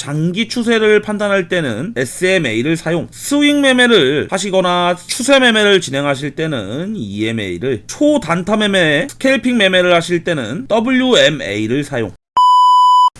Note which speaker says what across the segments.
Speaker 1: 장기 추세를 판단할 때는 SMA를 사용, 스윙 매매를 하시거나 추세 매매를 진행하실 때는 EMA를, 초단타 매매, 스캘핑 매매를 하실 때는 WMA를 사용.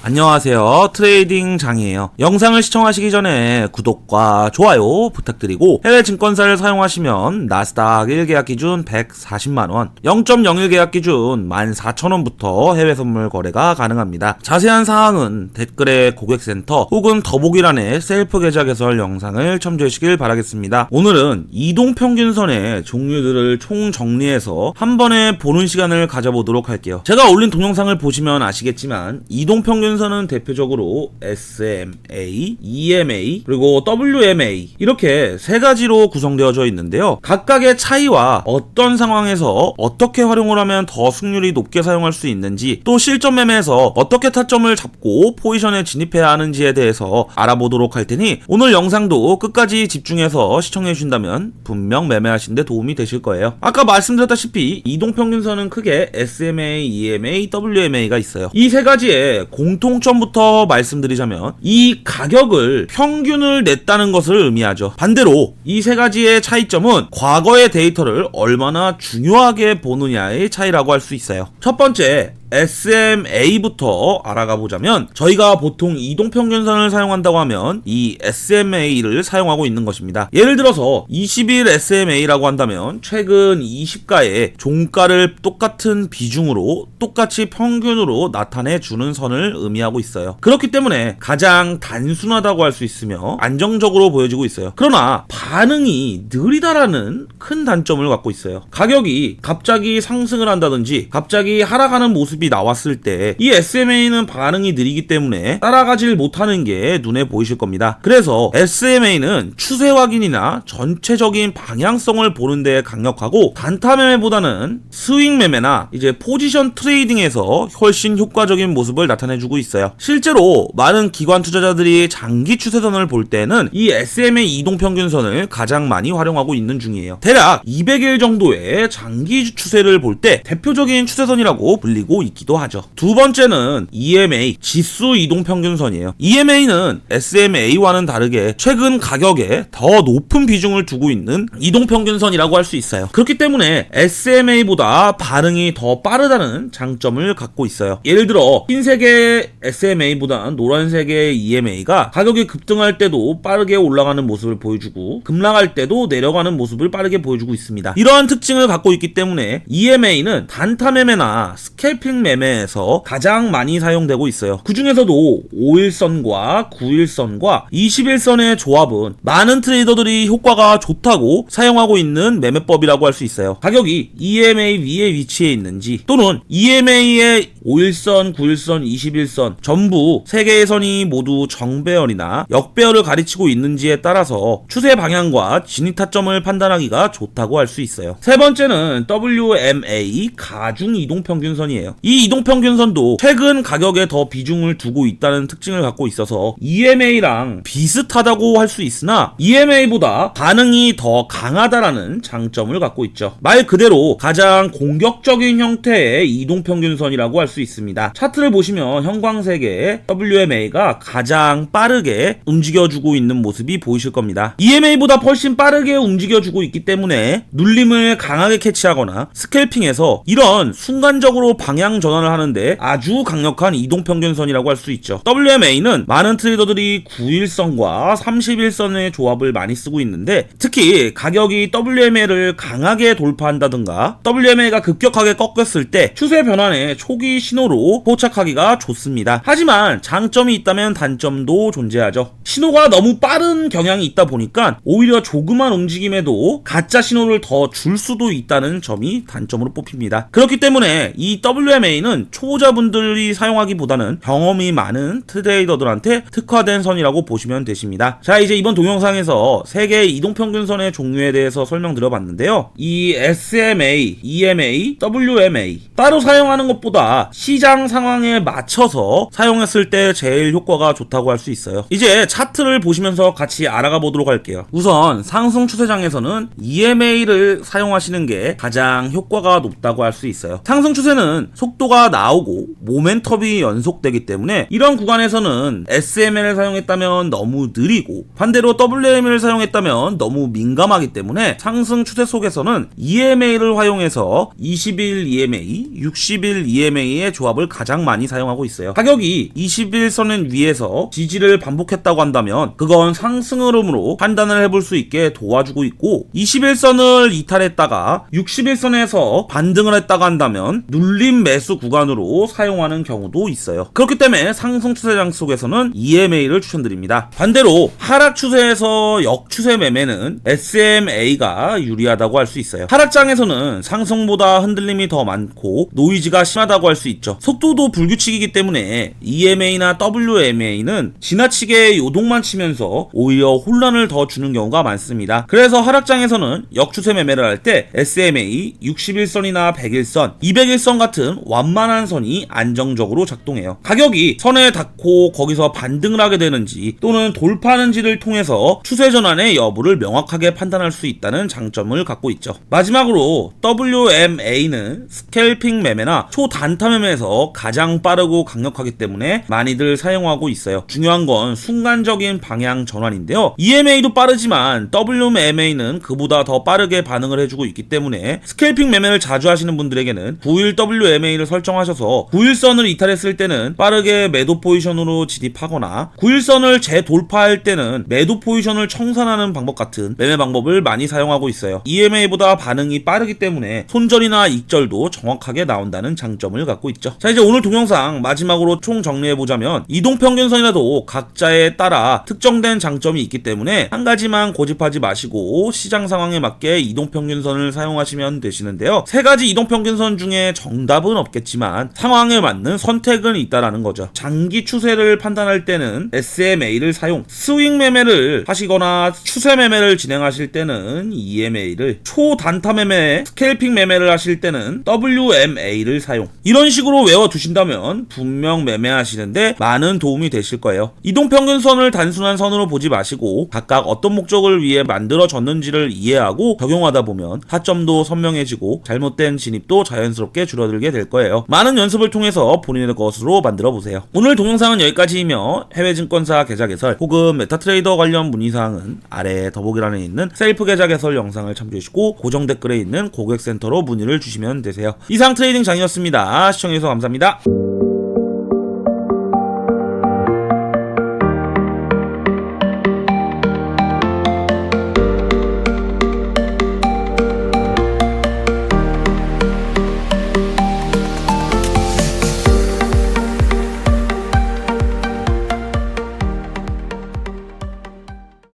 Speaker 1: 안녕하세요. 트레이딩 장이에요. 영상을 시청하시기 전에 구독과 좋아요 부탁드리고 해외 증권사를 사용하시면 나스닥 1계약 기준 140만원, 0.01 계약 기준 14,000원부터 해외 선물 거래가 가능합니다. 자세한 사항은 댓글에 고객센터 혹은 더보기란에 셀프 계좌 개설 영상을 첨부하시길 바라겠습니다. 오늘은 이동 평균선의 종류들을 총 정리해서 한 번에 보는 시간을 가져보도록 할게요. 제가 올린 동영상을 보시면 아시겠지만 이동 평균 선은 대표적으로 SMA, EMA, 그리고 WMA 이렇게 세 가지로 구성되어져 있는데요. 각각의 차이와 어떤 상황에서 어떻게 활용을 하면 더 승률이 높게 사용할 수 있는지 또 실전 매매에서 어떻게 타점을 잡고 포지션에 진입해야 하는지에 대해서 알아보도록 할 테니 오늘 영상도 끝까지 집중해서 시청해 주신다면 분명 매매하시는데 도움이 되실 거예요. 아까 말씀드렸다시피 이동평균선은 크게 SMA, EMA, WMA가 있어요. 이 세 가지의 공 통점부터 말씀드리자면 이 가격을 평균을 냈다는 것을 의미하죠. 반대로 이 세 가지의 차이점은 과거의 데이터를 얼마나 중요하게 보느냐의 차이라고 할 수 있어요. 첫 번째, SMA부터 알아가 보자면 저희가 보통 이동평균선을 사용한다고 하면 이 SMA를 사용하고 있는 것입니다. 예를 들어서 20일 SMA라고 한다면 최근 20가의 종가를 똑같은 비중으로 똑같이 평균으로 나타내 주는 선을 의미하고 있어요. 그렇기 때문에 가장 단순하다고 할 수 있으며 안정적으로 보여지고 있어요. 그러나 반응이 느리다라는 큰 단점을 갖고 있어요. 가격이 갑자기 상승을 한다든지 갑자기 하락하는 모습 모습이 나왔을 때 이 SMA는 반응이 느리기 때문에 따라가질 못하는 게 눈에 보이실 겁니다. 그래서 SMA는 추세 확인이나 전체적인 방향성을 보는 데 강력하고 단타 매매보다는 스윙 매매나 이제 포지션 트레이딩에서 훨씬 효과적인 모습을 나타내주고 있어요. 실제로 많은 기관 투자자들이 장기 추세선을 볼 때는 이 SMA 이동 평균선을 가장 많이 활용하고 있는 중이에요. 대략 200일 정도의 장기 추세를 볼 때 대표적인 추세선이라고 불리고 있기도 하죠. 두 번째는 EMA 지수 이동 평균선이에요. EMA는 SMA와는 다르게 최근 가격에 더 높은 비중을 두고 있는 이동 평균선이라고 할 수 있어요. 그렇기 때문에 SMA보다 반응이 더 빠르다는 장점을 갖고 있어요. 예를 들어 흰색의 SMA보다 노란색의 EMA가 가격이 급등할 때도 빠르게 올라가는 모습을 보여주고 급락할 때도 내려가는 모습을 빠르게 보여주고 있습니다. 이러한 특징을 갖고 있기 때문에 EMA는 단타 매매나 스캘핑 매매에서 가장 많이 사용되고 있어요. 그 중에서도 5일선과 9일선과 21선의 조합은 많은 트레이더들이 효과가 좋다고 사용하고 있는 매매법이라고 할 수 있어요. 가격이 EMA 위에 위치해 있는지 또는 EMA의 5일선, 9일선, 21선 전부 세 개의 선이 모두 정배열이나 역배열을 가리치고 있는지에 따라서 추세 방향과 진입 타점을 판단하기가 좋다고 할 수 있어요. 세 번째는 WMA 가중 이동 평균선이에요. 이 이동 평균선도 최근 가격에 더 비중을 두고 있다는 특징을 갖고 있어서 EMA랑 비슷하다고 할 수 있으나 EMA보다 반응이 더 강하다라는 장점을 갖고 있죠. 말 그대로 가장 공격적인 형태의 이동 평균선이라고 할 수 있습니다. 차트를 보시면 형광색의 WMA가 가장 빠르게 움직여주고 있는 모습이 보이실 겁니다. EMA보다 훨씬 빠르게 움직여주고 있기 때문에 눌림을 강하게 캐치하거나 스캘핑에서 이런 순간적으로 방향 전환을 하는데 아주 강력한 이동 평균선이라고 할 수 있죠. WMA는 많은 트레이더들이 9일선과 31선의 조합을 많이 쓰고 있는데 특히 가격이 WMA를 강하게 돌파한다든가 WMA가 급격하게 꺾였을 때 추세 변환의 초기 신호로 포착하기가 좋습니다. 하지만 장점이 있다면 단점도 존재하죠. 신호가 너무 빠른 경향이 있다 보니까 오히려 조그만 움직임에도 가짜 신호를 더 줄 수도 있다는 점이 단점으로 뽑힙니다. 그렇기 때문에 이 WMA는 초보자분들이 사용하기보다는 경험이 많은 트레이더들한테 특화된 선이라고 보시면 되십니다. 자, 이제 이번 동영상에서 세개의 이동평균선의 종류에 대해서 설명드려봤는데요. 이 SMA, EMA, WMA 따로 사용하는 것보다 시장 상황에 맞춰서 사용했을 때 제일 효과가 좋다고 할 수 있어요. 이제 차 트를 보시면서 같이 알아가 보도록 할게요. 우선 상승 추세장에서는 EMA를 사용하시는 게 가장 효과가 높다고 할 수 있어요. 상승 추세는 속도가 나오고 모멘텀이 연속되기 때문에 이런 구간에서는 SML을 사용했다면 너무 느리고 반대로 WM을 사용했다면 너무 민감하기 때문에 상승 추세 속에서는 EMA를 활용해서 20일 EMA, 60일 EMA의 조합을 가장 많이 사용하고 있어요. 가격이 21선은 위에서 지지를 반복했다고 한다 면 그건 상승 흐름으로 판단을 해볼 수 있게 도와주고 있고 21선을 이탈했다가 61선에서 반등을 했다고 한다면 눌림 매수 구간으로 사용하는 경우도 있어요. 그렇기 때문에 상승 추세장 속에서는 EMA를 추천드립니다. 반대로 하락 추세에서 역추세 매매는 SMA가 유리하다고 할 수 있어요. 하락장에서는 상승보다 흔들림이 더 많고 노이즈가 심하다고 할 수 있죠. 속도도 불규칙이기 때문에 EMA나 WMA는 지나치게 요동 만 치면서 오히려 혼란을 더 주는 경우가 많습니다. 그래서 하락장에서는 역추세 매매를 할 때 SMA 61선이나 101선, 201선 같은 완만한 선이 안정적으로 작동해요. 가격이 선에 닿고 거기서 반등을 하게 되는지 또는 돌파하는지를 통해서 추세 전환의 여부를 명확하게 판단할 수 있다는 장점을 갖고 있죠. 마지막으로 WMA는 스캘핑 매매나 초단타 매매에서 가장 빠르고 강력하기 때문에 많이들 사용하고 있어요. 중요한 건 순간 적인 방향 전환인데요. EMA도 빠르지만 WMA는 그보다 더 빠르게 반응을 해주고 있기 때문에 스캘핑 매매를 자주 하시는 분들에게는 9일 WMA를 설정하셔서 9일선을 이탈했을 때는 빠르게 매도 포지션으로 진입하거나 9일선을 재돌파할 때는 매도 포지션을 청산하는 방법 같은 매매 방법을 많이 사용하고 있어요. EMA보다 반응이 빠르기 때문에 손절이나 익절도 정확하게 나온다는 장점을 갖고 있죠. 자 이제 오늘 동영상 마지막으로 총 정리해보자면 이동평균선이라도 각자에 따라 특정된 장점이 있기 때문에 한 가지만 고집하지 마시고 시장 상황에 맞게 이동평균선을 사용하시면 되시는데요. 세 가지 이동평균선 중에 정답은 없겠지만 상황에 맞는 선택은 있다라는 거죠. 장기 추세를 판단할 때는 SMA를 사용, 스윙 매매를 하시거나 추세 매매를 진행하실 때는 EMA를, 초단타 매매, 스캘핑 매매를 하실 때는 WMA를 사용. 이런 식으로 외워 두신다면 분명 매매하시는데 많은 도움이 되실 거예요. 이동평균 선을 단순한 선으로 보지 마시고 각각 어떤 목적을 위해 만들어졌는지를 이해하고 적용하다 보면 타점도 선명해지고 잘못된 진입도 자연스럽게 줄어들게 될 거예요. 많은 연습을 통해서 본인의 것으로 만들어 보세요. 오늘 동영상은 여기까지이며 해외 증권사 계좌 개설 혹은 메타트레이더 관련 문의사항은 아래 더보기란에 있는 셀프 계좌 개설 영상을 참조해 주시고 고정 댓글에 있는 고객센터로 문의를 주시면 되세요. 이상 트레이딩 장이었습니다. 시청해주셔서 감사합니다.